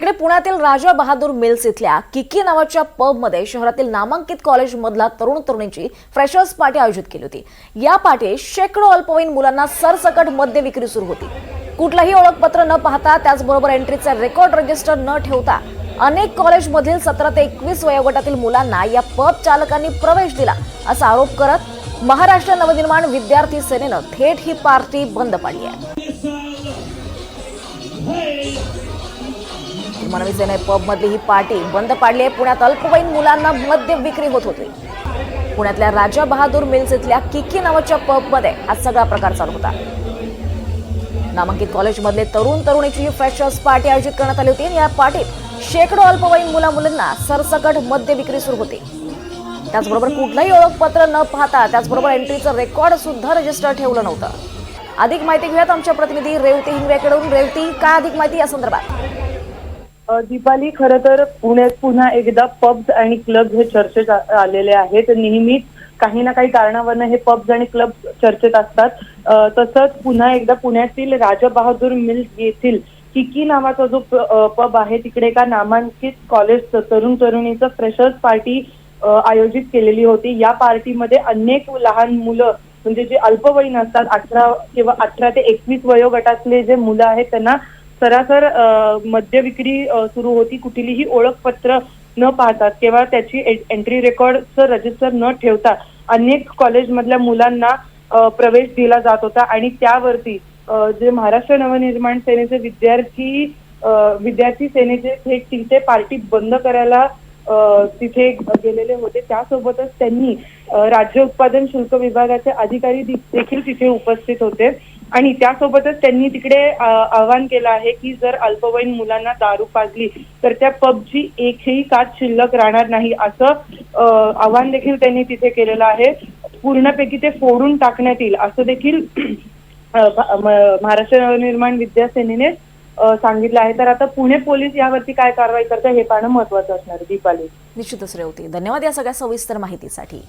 इकडे पुण्यातील राजा बहादूर मिल्स इथल्या किकी नावाच्या पबमध्ये शहरातील नामांकित कॉलेजमधला तरुण तरुणींची फ्रेशर्स पार्टी आयोजित केली होती. या पार्टीत शेकडो अल्पवयीन मुलांना सरसकट मद्य विक्री सुरू होती. कुठलंही ओळखपत्र न पाहता त्याचबरोबर एंट्रीचा रेकॉर्ड रजिस्टर न ठेवता अनेक कॉलेजमधील सतरा ते एकवीस वयोगटातील मुलांना या पब चालकांनी प्रवेश दिला असा आरोप करत महाराष्ट्र नवनिर्माण विद्यार्थी सेनेनं थेट ही पार्टी बंद पाडली आहे. मनविसेने पब मधली ही पार्टी बंद पाडली आहे. पुण्यात अल्पवयीन मुलांना मद्य विक्री होत होती. पुण्यातल्या राजा बहादूर मिल्स इथल्या किकी नावाच्या पबमध्ये हा सगळा प्रकार चालू होता. नामांकित कॉलेजमधले तरुण तरुणीची ही फ्रेशर्स पार्टी आयोजित करण्यात आली होती. आणि या पार्टीत शेकडो अल्पवयीन मुला मुलींना सरसकट मद्य विक्री सुरू होती. त्याचबरोबर कुठलंही ओळखपत्र न पाहता त्याचबरोबर एंट्रीचं रेकॉर्ड सुद्धा रजिस्टर ठेवलं नव्हतं. अधिक माहिती घेऊयात आमच्या प्रतिनिधी रेवती हिंगवेकडून. रेवती काय अधिक माहिती या संदर्भात? दीपाली खरं तर पुण्यात पुन्हा एकदा पब्स आणि क्लब हे चर्चेत आलेले आहेत. नेहमीच काही ना काही कारणावरनं हे पब्स आणि क्लब चर्चेत असतात. तसंच पुन्हा एकदा पुण्यातील राजबहादूर मिल येथील किकी नावाचा जो पब आहे तिकडे एका नामांकित कॉलेज तरुण तरुणीचं फ्रेशर्स पार्टी आयोजित केलेली होती. या पार्टीमध्ये अनेक लहान मुलं म्हणजे जे अल्पवयीन असतात अठरा किंवा अठरा ते एकवीस वयोगटातले जे मुलं आहेत त्यांना सरासर मद्य विक्री सुरू होती. कुठलीही ओळखपत्र न पाहता किंवा त्याची एंट्री रेकॉर्डचं रजिस्टर न ठेवता अनेक कॉलेजमधल्या मुलांना प्रवेश दिला जात होता. आणि त्यावरती जे महाराष्ट्र नवनिर्माण सेनेचे विद्यार्थी विद्यार्थी सेनेचे थेट तिथे पार्टी बंद करायला तिथे गेलेले होते. त्यासोबतच त्यांनी राज्य उत्पादन शुल्क विभागाचे अधिकारी देखील तिथे उपस्थित होते. आणि त्यासोबतच त्यांनी तिकडे आवाहन केलं आहे की जर अल्पवयीन मुलांना दारू पाजली तर त्या पबची एकही काच शिल्लक राहणार नाही असं आवाहन देखील त्यांनी तिथे केलेलं आहे. पूर्णपैकी ते फोडून टाकण्यात येईल असं देखील महाराष्ट्र नवनिर्माण विद्यासेनेने सांगितलं आहे. तर आता पुणे पोलीस यावरती काय कारवाई करतात हे पाहणं महत्वाचं असणार दीपाली. निश्चितच रेवती. धन्यवाद या सगळ्या सविस्तर माहितीसाठी.